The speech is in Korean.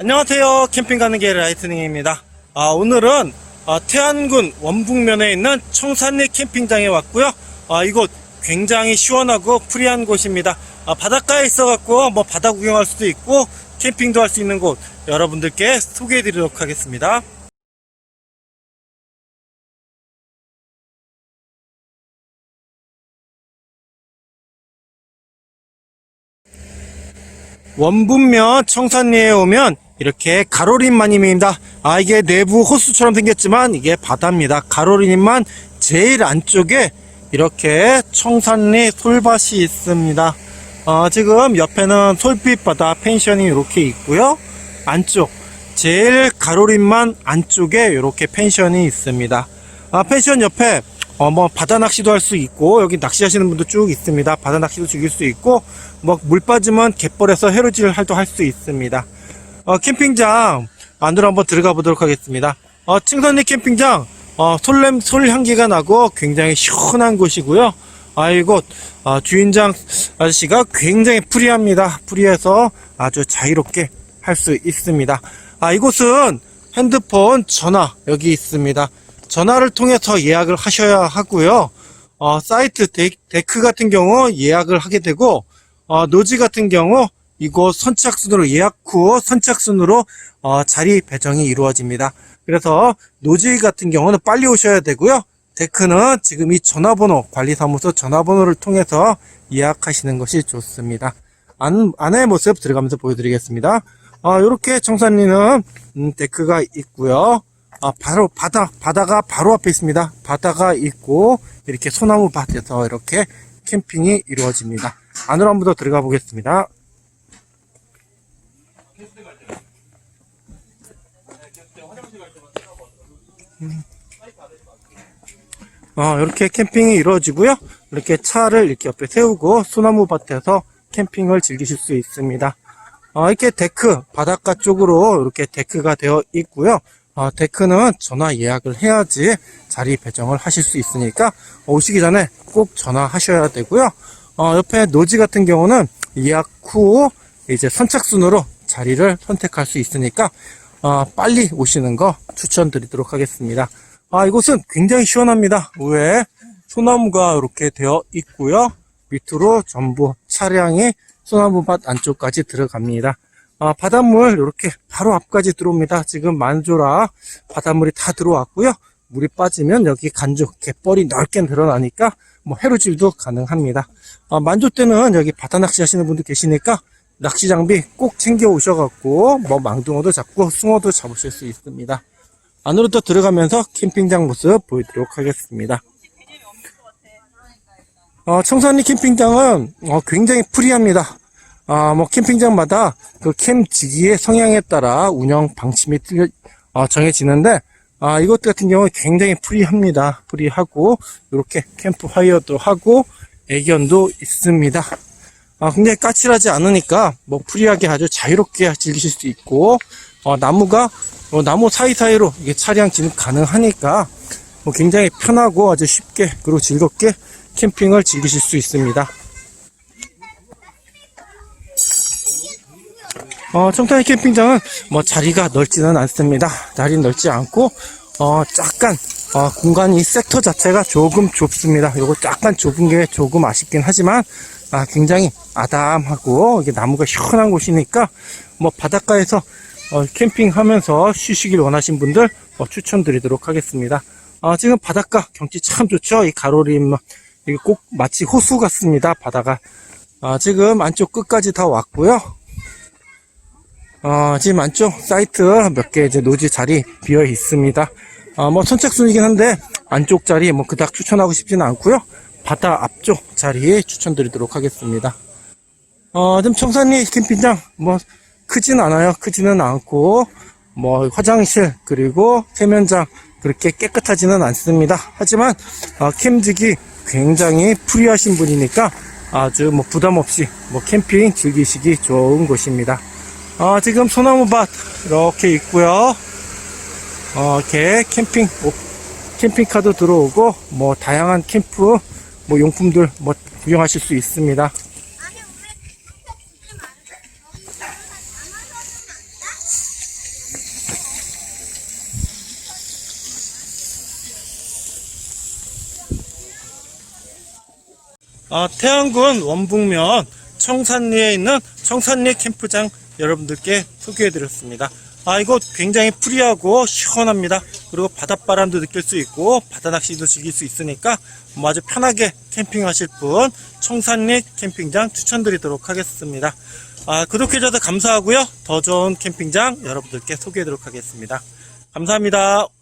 안녕하세요. 캠핑 가는 길 라이트닝입니다. 아, 오늘은 아, 태안군 원북면에 있는 청산리 캠핑장에 왔고요. 아, 이곳 굉장히 시원하고 프리한 곳입니다. 아, 바닷가에 있어 갖고 뭐 바다 구경할 수도 있고 캠핑도 할 수 있는 곳 여러분들께 소개해 드리도록 하겠습니다. 원분면 청산리에 오면 이렇게 가로린만입니다. 아 이게 내부 호수처럼 생겼지만 이게 바다입니다. 가로린만 제일 안쪽에 이렇게 청산리 솔밭이 있습니다. 어, 지금 옆에는 솔빛바다 펜션이 이렇게 있고요. 안쪽 제일 가로린만 안쪽에 이렇게 펜션이 있습니다. 아, 펜션 옆에 어, 뭐 바다 낚시도 할 수 있고 여기 낚시하시는 분도 쭉 있습니다. 바다 낚시도 즐길 수 있고 뭐 물 빠지면 갯벌에서 해루질 할도 할 수 있습니다. 어, 캠핑장 안으로 한번 들어가 보도록 하겠습니다. 어, 칭선리 캠핑장 어, 솔냄 솔 향기가 나고 굉장히 시원한 곳이고요. 아, 이곳 어, 주인장 아저씨가 굉장히 프리합니다. 프리해서 아주 자유롭게 할 수 있습니다. 아, 이곳은 핸드폰 전화 여기 있습니다. 전화를 통해서 예약을 하셔야 하고요. 어, 사이트 데, 데크 같은 경우 예약을 하게 되고 어, 노지 같은 경우 이곳 선착순으로 예약 후 선착순으로 어, 자리 배정이 이루어집니다. 그래서 노지 같은 경우는 빨리 오셔야 되고요. 데크는 지금 이 전화번호 관리사무소 전화번호를 통해서 예약하시는 것이 좋습니다. 안, 안의 모습 들어가면서 보여드리겠습니다. 아, 이렇게 청산리는 음, 데크가 있고요. 아, 바로 바다, 바다가 바로 앞에 있습니다. 바다가 있고 이렇게 소나무 밭에서 이렇게 캠핑이 이루어집니다. 안으로 한 번 더 들어가 보겠습니다. 어, 이렇게 캠핑이 이루어지고요. 이렇게 차를 이렇게 옆에 세우고 소나무 밭에서 캠핑을 즐기실 수 있습니다. 어, 이렇게 데크, 바닷가 쪽으로 이렇게 데크가 되어 있고요. 어, 데크는 전화 예약을 해야지 자리 배정을 하실 수 있으니까 오시기 전에 꼭 전화하셔야 되고요. 어, 옆에 노지 같은 경우는 예약 후 이제 선착순으로 자리를 선택할 수 있으니까 어, 빨리 오시는 거 추천드리도록 하겠습니다. 아, 이곳은 굉장히 시원합니다. 위에 소나무가 이렇게 되어 있고요. 밑으로 전부 차량이 소나무밭 안쪽까지 들어갑니다. 아, 바닷물 이렇게 바로 앞까지 들어옵니다. 지금 만조라 바닷물이 다 들어왔고요. 물이 빠지면 여기 간조 갯벌이 넓게 늘어나니까 뭐 해루질도 가능합니다. 아, 만조 때는 여기 바다 낚시 하시는 분들 계시니까 낚시 장비 꼭 챙겨 오셔갖고 뭐 망둥어도 잡고 숭어도 잡으실 수 있습니다. 안으로 또 들어가면서 캠핑장 모습 보여드리도록 하겠습니다. 어, 청산리 캠핑장은 어, 굉장히 프리합니다. 아, 뭐 캠핑장마다 그 캠 지기의 성향에 따라 운영 방침이 틀려 어, 정해지는데 아, 이것 같은 경우 굉장히 프리합니다. 프리하고 이렇게 캠프 파이어도 하고 애견도 있습니다. 아, 굉장히 까칠하지 않으니까 뭐 프리하게 아주 자유롭게 즐기실 수 있고 어, 나무가 어, 나무 사이사이로 이게 차량 진입 가능하니까 뭐 굉장히 편하고 아주 쉽게 그리고 즐겁게 캠핑을 즐기실 수 있습니다. 어, 청탄리 캠핑장은 뭐 자리가 넓지는 않습니다. 자리 넓지 않고 어, 약간 어, 공간이 섹터 자체가 조금 좁습니다. 요거 약간 좁은 게 조금 아쉽긴 하지만 아, 굉장히 아담하고 이게 나무가 시원한 곳이니까 뭐 바닷가에서 어, 캠핑하면서 쉬시길 원하신 분들 어, 추천드리도록 하겠습니다. 아, 지금 바닷가 경치 참 좋죠. 이 가로림 이게 꼭 마치 호수 같습니다. 바다가 아, 지금 안쪽 끝까지 다 왔고요. 어, 지금 안쪽 사이트 몇 개 이제 노지 자리 비어 있습니다. 어, 뭐 선착순이긴 한데 안쪽 자리 뭐 그닥 추천하고 싶지는 않고요. 바다 앞쪽 자리에 추천드리도록 하겠습니다. 어, 좀 청산리 캠핑장 뭐 크진 않아요. 크지는 않고 뭐 화장실 그리고 세면장 그렇게 깨끗하지는 않습니다. 하지만 어, 캠직이 굉장히 프리하신 분이니까 아주 뭐 부담 없이 뭐 캠핑 즐기시기 좋은 곳입니다. 어, 지금 소나무밭 이렇게 있고요. 어, 이렇게 캠핑 캠핑카도 들어오고 뭐 다양한 캠프 뭐 용품들 뭐 구경하실 수 있습니다. 어, 태양군 원북면 청산리에 있는 청산리 캠프장 여러분들께 소개해드렸습니다. 아, 이거 굉장히 프리하고 시원합니다. 그리고 바닷바람도 느낄 수 있고, 바다낚시도 즐길 수 있으니까, 뭐 아주 편하게 캠핑하실 분, 청산리 캠핑장 추천드리도록 하겠습니다. 아, 구독해주셔서 감사하고요. 더 좋은 캠핑장 여러분들께 소개해드리도록 하겠습니다. 감사합니다.